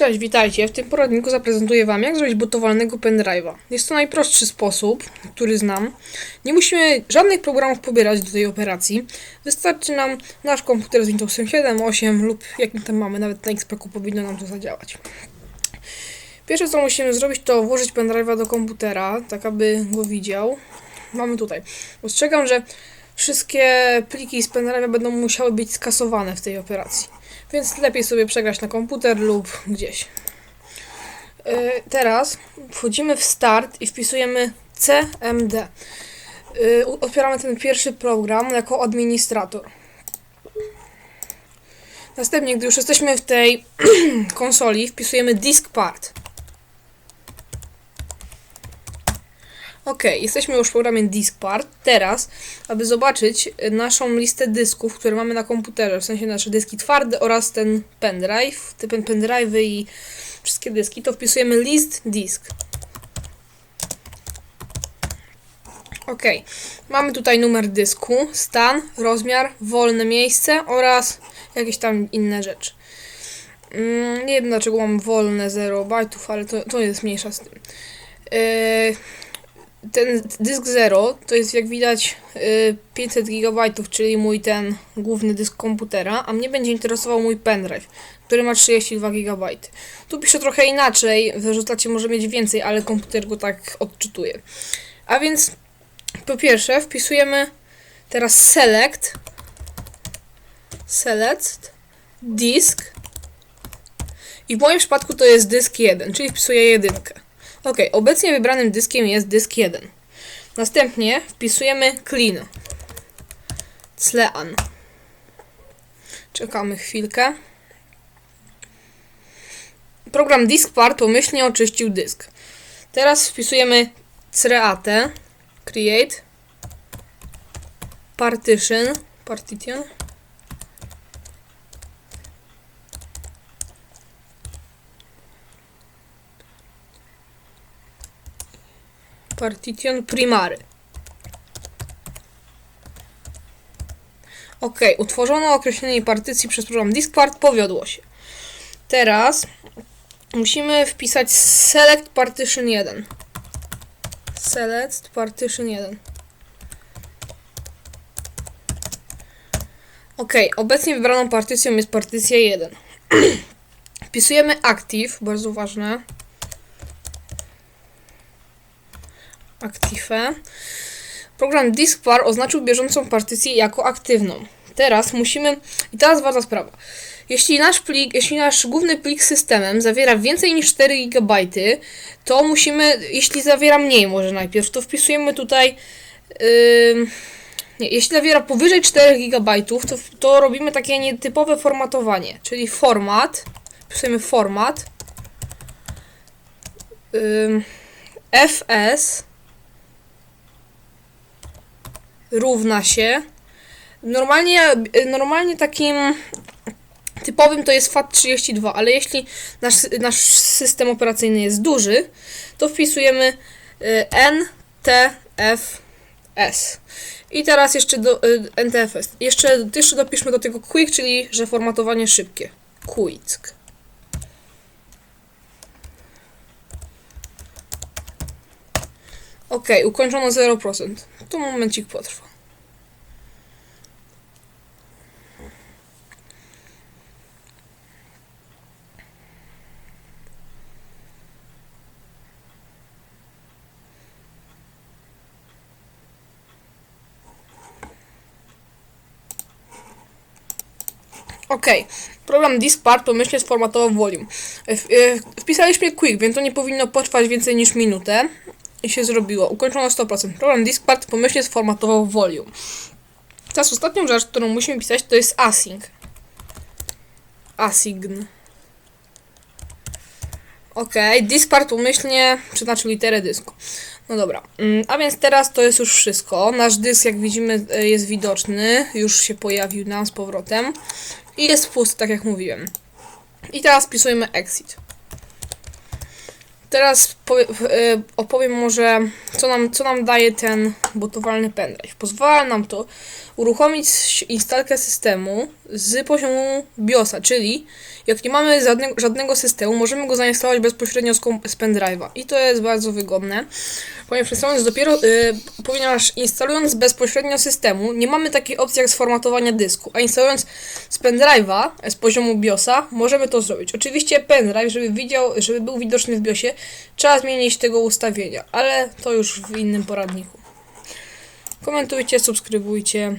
Cześć, witajcie. W tym poradniku zaprezentuję Wam, jak zrobić butowalnego pendrive'a. Jest to najprostszy sposób, który znam. Nie musimy żadnych programów pobierać do tej operacji. Wystarczy nam nasz komputer z Windowsem 7, 8 lub jakim tam mamy, nawet na XP powinno nam to zadziałać. Pierwsze co musimy zrobić to włożyć pendrive'a do komputera, tak aby go widział. Mamy tutaj. Ostrzegam, że wszystkie pliki z pendrive'a będą musiały być skasowane w tej operacji. Więc lepiej sobie przegrać na komputer lub gdzieś. Yy, teraz wchodzimy w start i wpisujemy CMD. U- otwieramy ten pierwszy program jako administrator. Następnie, gdy już jesteśmy w tej konsoli, wpisujemy disk part. Ok, jesteśmy już w programie Diskpart. Teraz, aby zobaczyć y, naszą listę dysków, które mamy na komputerze, w sensie nasze dyski twarde oraz ten pendrive, te pen pendrive'y i wszystkie dyski, to wpisujemy list disk. Ok, mamy tutaj numer dysku, stan, rozmiar, wolne miejsce oraz jakieś tam inne rzeczy. Mm, nie wiem dlaczego mam wolne 0 bajtów, ale to, to jest mniejsza z tym. Yy, ten dysk 0 to jest jak widać y, 500 GB, czyli mój ten główny dysk komputera, a mnie będzie interesował mój pendrive, który ma 32 GB. Tu piszę trochę inaczej, w rezultacie może mieć więcej, ale komputer go tak odczytuje. A więc po pierwsze wpisujemy teraz select select disk i w moim przypadku to jest dysk 1, czyli wpisuję jedynkę. Ok, obecnie wybranym dyskiem jest dysk 1. Następnie wpisujemy clean. Clean. Czekamy chwilkę. Program diskpart pomyślnie oczyścił dysk. Teraz wpisujemy create, create, partition, partition, partition primary. Ok, utworzono określenie partycji przez program Diskpart, powiodło się. Teraz musimy wpisać select partition 1. Select partition 1. Ok, obecnie wybraną partycją jest partycja 1. Wpisujemy active, bardzo ważne. Active. Program Diskpar oznaczył bieżącą partycję jako aktywną. Teraz musimy. I teraz ważna sprawa. Jeśli nasz plik, jeśli nasz główny plik systemem zawiera więcej niż 4 GB, to musimy, jeśli zawiera mniej może najpierw, to wpisujemy tutaj. ym, nie, jeśli zawiera powyżej 4 GB, to, to robimy takie nietypowe formatowanie, czyli format. Wpisujemy format. Ym, fs równa się. Normalnie, normalnie takim typowym to jest FAT32, ale jeśli nasz, nasz system operacyjny jest duży, to wpisujemy y, NTFS. I teraz jeszcze do y, NTFS. Jeszcze, jeszcze dopiszmy do tego quick, czyli że formatowanie szybkie. Quick. Ok, ukończono 0%. To momencik potrwa. Ok, program Diskpart pomyślnie sformatował volume. W- e, Wpisaliśmy quick, więc to nie powinno potrwać więcej niż minutę. I się zrobiło. Ukończono 100%. Program Diskpart pomyślnie sformatował volume. Teraz ostatnią rzecz, którą musimy pisać, to jest async. Asign. Ok, Diskpart umyślnie przeznaczył literę dysku. No dobra, mm, a więc teraz to jest już wszystko. Nasz dysk, jak widzimy, e, jest widoczny. Już się pojawił nam z powrotem. I jest pusty, tak jak mówiłem. I teraz wpisujemy exit. Teraz e, opowiem może co nam, co nam daje ten botowalny pendrive. Pozwala nam to uruchomić instalkę systemu z poziomu BIOSa, czyli jak nie mamy żadnego, systemu, możemy go zainstalować bezpośrednio z, pendrive'a. I to jest bardzo wygodne, ponieważ instalując dopiero, y, ponieważ instalując bezpośrednio systemu, nie mamy takiej opcji jak sformatowania dysku, a instalując z pendrive'a, z poziomu BIOSa, możemy to zrobić. Oczywiście pendrive, żeby widział, żeby był widoczny w BIOSie, trzeba zmienić tego ustawienia, ale to już w innym poradniku. Komentujcie, subskrybujcie.